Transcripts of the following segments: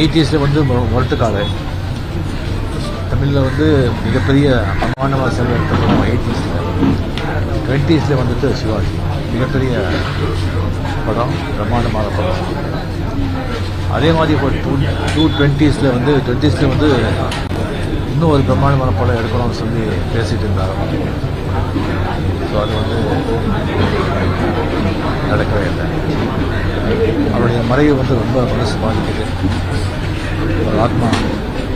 எயிட்டிஸில் வந்து மு- தமிழில் வந்து மிகப்பெரிய பிரமாண்டமாக செலவு எடுத்த படம் எயிட்டிஸில் டுவெண்ட்டீஸில் வந்துட்டு சிவாஜி. மிகப்பெரிய படம் பிரம்மாண்டமான படம். அதே மாதிரி இப்போ டூ டூ டுவெண்ட்டீஸில் வந்து டுவெண்ட்டீஸில் வந்து இன்னும் ஒரு பிரம்மாண்டமான படம் எடுக்கணும்னு சொல்லி பேசிகிட்டு இருந்தாங்க ஸோ அது வந்து நடக்கவே இல்லை. அவருடைய மறைவு வந்து ரொம்ப மனசு பாதிக்குது. ஒரு ஆத்மா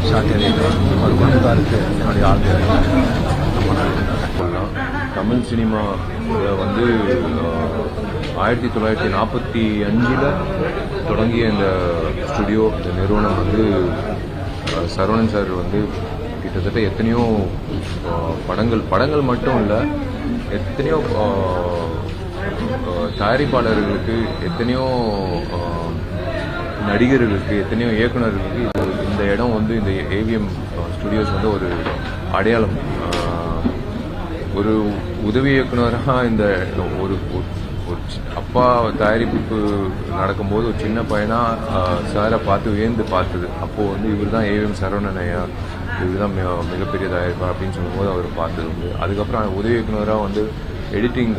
சாந்தி அடையட்டும். ஒரு குடும்பத்தாருக்கு என்னுடைய ஆழ்ந்த தமிழ் சினிமா வந்து ஆயிரத்தி தொள்ளாயிரத்தி நாற்பத்தி அஞ்சில் தொடங்கிய இந்த ஸ்டுடியோ இந்த நிறுவனம் வந்து சரவணன் சார் வந்து கிட்டத்தட்ட எத்தனையோ படங்கள் படங்கள் மட்டும் இல்லை எத்தனையோ தயாரிப்பாளர்களுக்கு எத்தனையோ நடிகர்களுக்கு எத்தனையோ இயக்குனர்களுக்கு இந்த இடம் வந்து இந்த ஏவிஎம் ஸ்டுடியோஸ் வந்து ஒரு அடையாளம். ஒரு உதவி இயக்குனராக இந்த ஒரு ஒரு- ஒரு சி- அப்பா தயாரிப்பு நடக்கும்போது ஒரு சின்ன பையனாக சாரை பார்த்து வியந்து பார்த்தது. அப்போது வந்து இவர் தான் ஏவிஎம் சரவணன் ஐயா. இதுதான் தான் மிகப்பெரிய தயாரிப்பார் அப்படின்னு சொல்லும்போது அவர் பார்த்தது உண்டு. அதுக்கப்புறம் உதவி இயக்குனராக வந்து எடிட்டிங்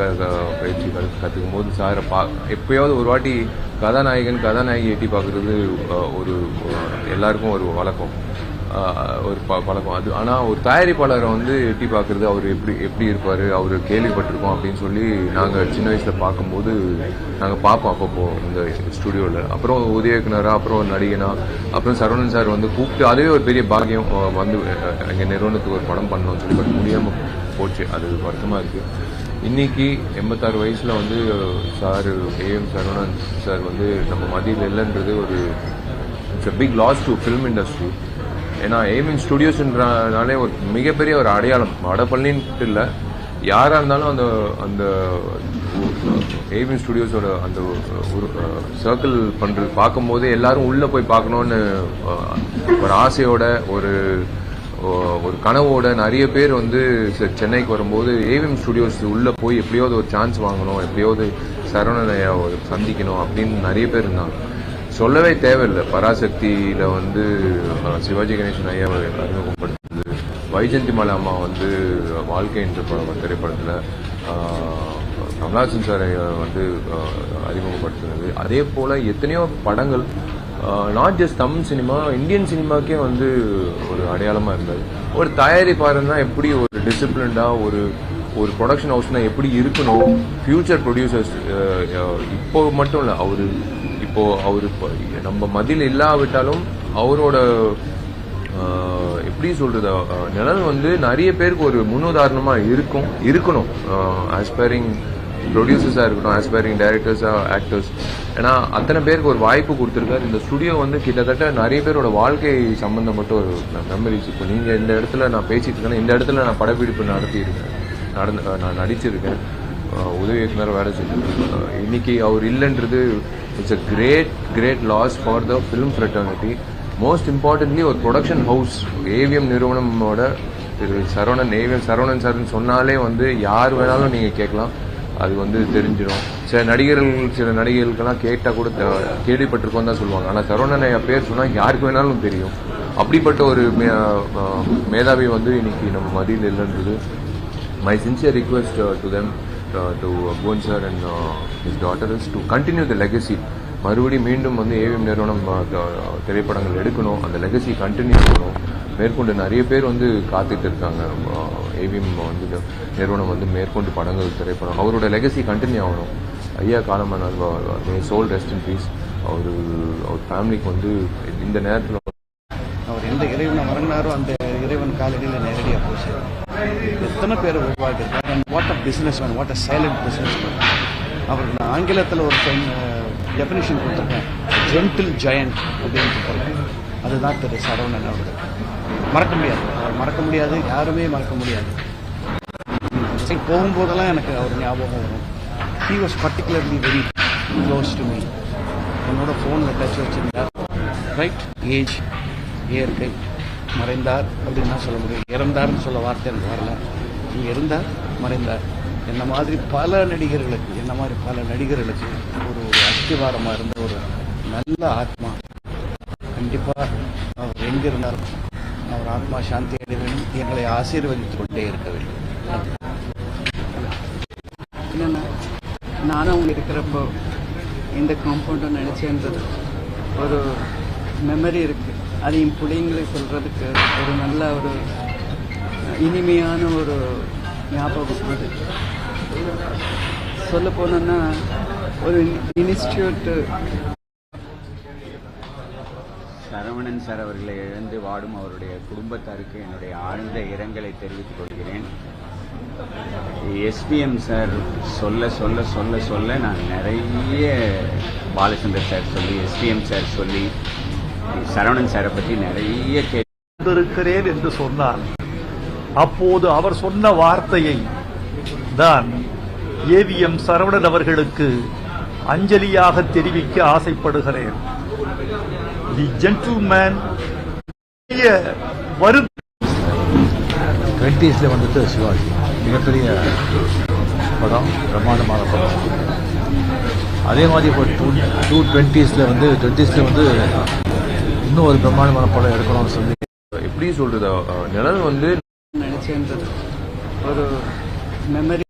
பயிற்சி கற்றுக்கும் போது சாரை பா எப்பயாவது ஒரு வாட்டி கதாநாயகன் கதாநாயகி எட்டி பார்க்குறது ஒரு எல்லாருக்கும் ஒரு வழக்கம். ஒரு ப பழக்கம். அது ஆனால் ஒரு தயாரிப்பாளரை வந்து எட்டி பார்க்குறது அவர் எப்படி எப்படி இருப்பார் அவர் கேள்விப்பட்டிருக்கோம் அப்படின்னு சொல்லி நாங்கள் சின்ன வயசில் பார்க்கும்போது நாங்கள் பார்ப்போம் அப்பப்போ இந்த ஸ்டுடியோவில் அப்புறம் உதவி இயக்குனராக அப்புறம் ஒரு நடிகனா அப்புறம் சரவணன் சார் வந்து கூப்பிட்டு அதுவே ஒரு பெரிய பாக்கியம் வந்து எங்கள் நிறுவனத்துக்கு ஒரு படம் பண்ணணும்னு சொல்லி பட் முடியாமல் போச்சு. அது வருத்தமாக இருக்குது இன்றைக்கி எண்பத்தாறு வயசில் வந்து சார் ஏஎம் சரவணன் சார் வந்து நம்ம மதியில் இல்லைன்றது ஒரு it's a big loss to film industry ஏன்னா ஏவின் ஸ்டுடியோஸ்ன்றனாலே ஒரு மிகப்பெரிய ஒரு அடையாளம். வடபழனின்ட்டு இல்லை யாராக இருந்தாலும் அந்த அந்த ஏவின் ஸ்டுடியோஸோட அந்த ஒரு சர்க்கிள் பண்ணுறது பார்க்கும்போது எல்லாரும் உள்ளே போய் பார்க்கணுன்னு ஒரு ஆசையோட ஒரு ஒரு கனவோட நிறைய பேர் வந்து சென்னைக்கு வரும்போது ஏவிஎம் ஸ்டுடியோஸ் உள்ளே போய் எப்படியாவது ஒரு சான்ஸ் வாங்கணும் எப்படியாவது சரவணனையா சந்திக்கணும் அப்படின்னு நிறைய பேர் இருந்தாங்க. சொல்லவே தேவையில்லை. பராசக்தியில் வந்து சிவாஜி கணேசன் ஐயாவை அறிமுகப்படுத்துது வைஜந்தி மலை அம்மா வந்து வாழ்க்கை என்ற படம் திரைப்படத்தில் கமலாசன் சார் வந்து அறிமுகப்படுத்தினது அறிமுகப்படுத்துனது. அதே போல் எத்தனையோ படங்கள் not just Tamil cinema Indian சினிமாக்கே வந்து ஒரு அடையாளமாக இருந்தது. ஒரு தயாரிப்பாளர்னா எப்படி ஒரு டிசிப்ளின்டாக ஒரு ஒரு ப்ரொடக்ஷன் ஹவுஸ்னா எப்படி இருக்கணும்? ஃபியூச்சர் ப்ரொடியூசர்ஸ் இப்போ மட்டும் இல்லை அவர் இப்போ அவர் இப்போ நம்ம மதியில் இல்லாவிட்டாலும் அவரோட எப்படி சொல்றது நிழல் வந்து நிறைய பேருக்கு ஒரு முன்னுதாரணமாக இருக்கும் இருக்கணும். ஆஸ்பைரிங் ப்ரொடியூசர்ஸாக இருக்கட்டும் ஆஸ்பைரிங் டைரக்டர்ஸாக ஆக்டர்ஸ் ஏன்னா அத்தனை பேருக்கு ஒரு வாய்ப்பு கொடுத்துருக்காரு. இந்த ஸ்டுடியோ வந்து கிட்டத்தட்ட நிறைய பேரோட வாழ்க்கை சம்மந்தப்பட்ட ஒரு மெமரிஸ் இப்போ நீங்கள் இந்த இடத்துல நான் பேசிட்டு இருக்கேன் இந்த இடத்துல நான் படப்பிடிப்பு நடத்தியிருக்கேன். நடந்து நான் நடிச்சிருக்கேன். உதவி இயக்குனர் வேலை செஞ்சிருக்கேன் இன்னைக்கு அவர் இல்லைன்றது it's a great great loss for the film fraternity most importantly ஒரு production house A V M நிறுவனமோட Thiru Saravanan A V M Saravanan சார்னு சொன்னாலே வந்து யார் வேணாலும் நீங்கள் கேட்கலாம். அது வந்து தெரிஞ்சிடும். சில நடிகர்கள் சில நடிகர்களுக்கெல்லாம் கேட்டால் கூட கேள்விப்பட்டிருக்கோம் தான் சொல்லுவாங்க. ஆனால் சரவணன் ஐயா பேர் சொன்னால் யாருக்கு வேணாலும் தெரியும். அப்படிப்பட்ட ஒரு மே மேதாவி வந்து இன்னைக்கு நம்ம மதியில் இல்லைன்றது my sincere request uh, to them uh, to uh, Bhuvan sir and uh, his daughter is to continue the legacy. மறுபடி மீண்டும் வந்து ஏவிஎம் நிறுவனம் uh, uh, திரைப்படங்கள் எடுக்கணும். அந்த லெகசி கண்டினியூ பண்ணணும். மேற்கொண்டு நிறைய பேர் வந்து காத்துட்டு இருக்காங்க. ஏவிஎம் uh, வந்து நிறுவனம் வந்து மேற்கொண்டு படங்கள் திரைப்படம். அவரோட லெகசி கண்டினியூ ஆகணும். ஐயா காலமான சோல் ரெஸ்ட் இன் பீஸ் அவர் அவர் ஃபேமிலிக்கு வந்து இந்த நேரத்தில் அவர் எந்த இறைவனை வணங்கினாரோ அந்த இறைவன் காலடியில் நேரடியாக போச்சு. எத்தனை பேர் உருவாக்கியிருக்காங்க? And what a businessman what a silent businessman அவருக்கு நான் ஆங்கிலத்தில் ஒரு டெஃபினிஷன் கொடுத்துருக்கேன். ஜென்டில் ஜெயண்ட் அப்படின்னு கொடுத்துருக்கேன். அதுதான் திரு சரவணன் அவர்கள். மறக்க முடியாது. அவர் மறக்க முடியாது யாருமே மறக்க முடியாது. போகும்போதெல்லாம் எனக்கு அவர் ஞாபகம் வரும். He was particularly very close to me என்னோட ஃபோனில் டச் வச்சுருந்தார். ரைட் ஏஜ் இயற்கை மறைந்தார் அப்படின்னு தான் சொல்ல முடியும் இறந்தார்னு சொல்ல வார்த்தை எனக்கு வரல. இங்கே இருந்தார் மறைந்தார். என்ன மாதிரி பல நடிகர்களுக்கு என்ன மாதிரி பல நடிகர்களுக்கு ஒரு அஸ்திவாரமாக இருந்த ஒரு நல்ல ஆத்மா கண்டிப்பாக அவர் எங்கிருந்தார் அவர் ஆத்மா சாந்தி அடைய வேண்டும். எங்களை ஆசீர்வதித்துக் கொண்டே இருக்க வேண்டும். என்னென்னா நானும் அவங்க இருக்கிறப்போ இந்த காம்பவுண்டை நினச்சேன்றது ஒரு மெமரி இருக்குது அது என் பிள்ளைங்களுக்கு சொல்கிறதுக்கு ஒரு நல்ல ஒரு இனிமையான ஒரு ஞாபகம் அது. சொல்ல போனோன்னா ஒரு இன்ஸ்டியூட் சரவணன் சார் அவர்களை இழந்து வாடும் அவருடைய குடும்பத்தாருக்கு என்னுடைய ஆழ்ந்த இரங்கலை தெரிவித்துக் கொள்கிறேன். எஸ்பிஎம் சார் சொல்ல சொல்ல சொல்ல சொல்ல நான் நிறைய பாலச்சந்தர் சார் சொல்லி எஸ்பிஎம் சார் சொல்லி சரவணன் சாரை பற்றி நிறைய கே இருக்கிறேன் என்று சொன்னார். அப்போது அவர் சொன்ன வார்த்தையை தான் ஏவிஎம் சரவணன் அவர்களுக்கு அஞ்சலியாக தெரிவிக்க ஆசைப்படுகிறேன். தி ஜென்டில்மேன் டுவெண்ட்டீஸில் வந்துட்டு சிவாஜி மிகப்பெரிய படம் பிரம்மாண்டமான படம். அதே மாதிரி இப்போ டூ டூ டுவெண்ட்டீஸில் வந்து டுவெண்ட்டீஸில் வந்து இன்னும் ஒரு பிரம்மாண்டமான படம் எடுக்கணும்னு சொல்லி. எப்படி சொல்றது? நிழல் வந்து நினச்சேன்றது. ஒரு மெமரி